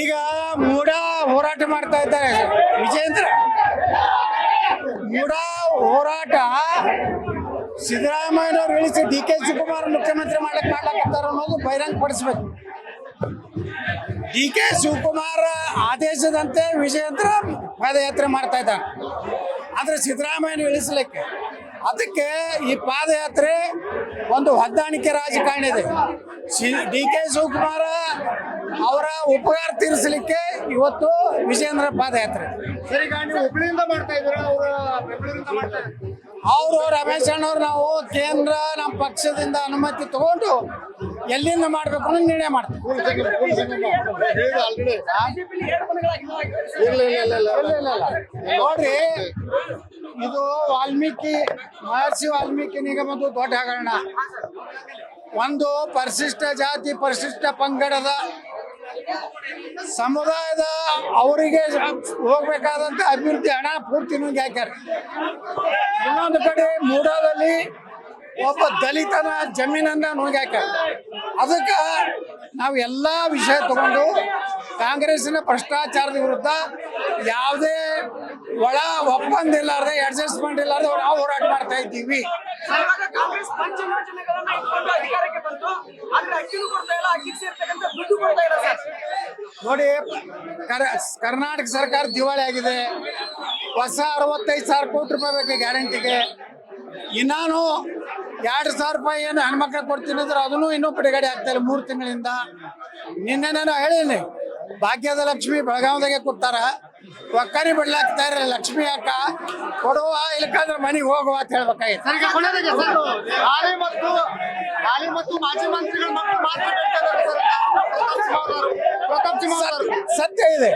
ಈಗ ಮೂಡ ಹೋರಾಟ ಮಾಡ್ತಾ ಇದ್ದಾರೆ. ವಿಜೇಂದ್ರ ಮೂಡ ಹೋರಾಟ ಸಿದ್ದರಾಮಯ್ಯನವ್ರು ಇಳಿಸಿ ಡಿ ಕೆ ಶಿವಕುಮಾರ್ ಮುಖ್ಯಮಂತ್ರಿ ಮಾಡಕ್ ಮಾಡ್ಲಾಕತ್ತಾರ ಅನ್ನೋದು ಬಹಿರಂಗ ಪಡಿಸ್ಬೇಕು ಡಿ ಕೆ ಶಿವಕುಮಾರ್ ಆದೇಶದಂತೆ ವಿಜಯೇಂದ್ರ ಪಾದಯಾತ್ರೆ ಮಾಡ್ತಾ ಇದ್ದಾನೆ. ಆದ್ರೆ ಸಿದ್ದರಾಮಯ್ಯನ ಇಳಿಸ್ಲಿಕ್ಕೆ ಅದಕ್ಕೆ ಈ ಪಾದಯಾತ್ರೆ ಒಂದು ಹೊಂದಾಣಿಕೆ ರಾಜಕಾರಣ ಇದೆ. ಡಿ ಕೆ ಶಿವಕುಮಾರ ಅವರ ಉಪಕಾರ ತೀರಿಸಲಿಕ್ಕೆ ಇವತ್ತು ವಿಜೇಂದ್ರ ಪಾದಯಾತ್ರೆ. ಅವರು ರಮೇಶ್ ಅಣ್ಣವ್ರು ನಾವು ಕೇಂದ್ರ ನಮ್ಮ ಪಕ್ಷದಿಂದ ಅನುಮತಿ ತಗೊಂಡು ಎಲ್ಲಿಂದ ಮಾಡಬೇಕು ಅನ್ನೋ ನಿರ್ಣಯ ಮಾಡ್ತೀವಿ. ನೋಡ್ರಿ ಇದು ವಾಲ್ಮೀಕಿ ಮಹರ್ಷಿ ವಾಲ್ಮೀಕಿ ನಿಗಮದ ದೊಡ್ಡ ಹಗರಣ. ಒಂದು ಪರಿಶಿಷ್ಟ ಜಾತಿ, ಪರಿಶಿಷ್ಟ ಪಂಗಡದ ಸಮುದಾಯದ ಅವರಿಗೆ ಹೋಗ್ಬೇಕಾದಂತ ಅಭಿವೃದ್ಧಿ ಹಣ ಪೂರ್ತಿ ನುಂಗಿ ಹಾಕ್ಯಾರ. ಇನ್ನೊಂದು ಕಡೆ ಮೂಡಾದಲ್ಲಿ ಒಬ್ಬ ದಲಿತನ ಜಮೀನನ್ನ ನುಂಗಿ ಹಾಕ್ಯಾರ. ಅದಕ್ಕೆ ನಾವು ಎಲ್ಲ ವಿಷಯ ತಗೊಂಡು ಕಾಂಗ್ರೆಸ್ಸಿನ ಭ್ರಷ್ಟಾಚಾರದ ವಿರುದ್ಧ ಯಾವುದೇ ಒಳ ಒಪ್ಪಂದ ಇಲ್ಲಾರ್ದೆ ಅಡ್ಜಸ್ಟ್ಮೆಂಟ್ ಇಲ್ಲಾರ್ದೆ ನಾವು ಹೋರಾಟ ಮಾಡ್ತಾ ಇದ್ದೀವಿ. ಕಾಂಗ್ರೆಸ್ ಪಂಚಯೋಜನೆಗಳನ್ನ ಇಟ್ಕೊಂಡು ಅಧಿಕಾರಕ್ಕೆ ಬಂತು ಆದ್ರೆ ಅಕ್ಕಿನೂ ಕೊಡ್ತಾ ಇಲ್ಲ ಅಕ್ಕಿ ಸೇರ್ತಕ್ಕಂಥ ದುಡ್ಡು ಕೊಡ್ತಾ ಇಲ್ಲ ಸರ್. ನೋಡಿ, ಕರ್- ಕರ್ನಾಟಕ ಸರ್ಕಾರ ದಿವಾಳಿ ಆಗಿದೆ. ಹೊಸ ಅರವತ್ತೈದು ಸಾವಿರ ಕೋಟಿ ರೂಪಾಯಿ ಬೇಕು ಗ್ಯಾರಂಟಿಗೆ. ಇನ್ನಾನು ಎರಡು ಸಾವಿರ ರೂಪಾಯಿ ಏನು ಹೆಣ್ಮಕ್ಳಿಗೆ ಕೊಡ್ತೀನಿ ಅಂದ್ರೆ ಅದನ್ನು ಇನ್ನೂ ಬಿಡುಗಡೆ ಆಗ್ತಾ ಇಲ್ಲ ಮೂರು ತಿಂಗಳಿಂದ. ನಿನ್ನೆ ನಾನು ಹೇಳೀನಿ ಭಾಗ್ಯದ ಲಕ್ಷ್ಮಿ ಬೆಳಗಾವಿದಾಗೆ ಕೂತಾರ ಒಕ್ಕರಿ ಬಿಡ್ಲಾಕ್ತಾ ಇರಲ್ಲ ಲಕ್ಷ್ಮಿ ಅಕ್ಕ. ಕೊಡುವ ಇಲ್ಕಂದ್ರೆ ಮನೆಗೆ ಹೋಗುವ ಅಂತ ಹೇಳ್ಬೇಕಾಗಿತ್ತು. ಹಾಲಿ ಮತ್ತು ಹಾಲಿ ಮತ್ತು ಮಾಜಿ ಮಂತ್ರಿಗಳು ಮತ್ತು ಸತ್ಯ ಇದೆ.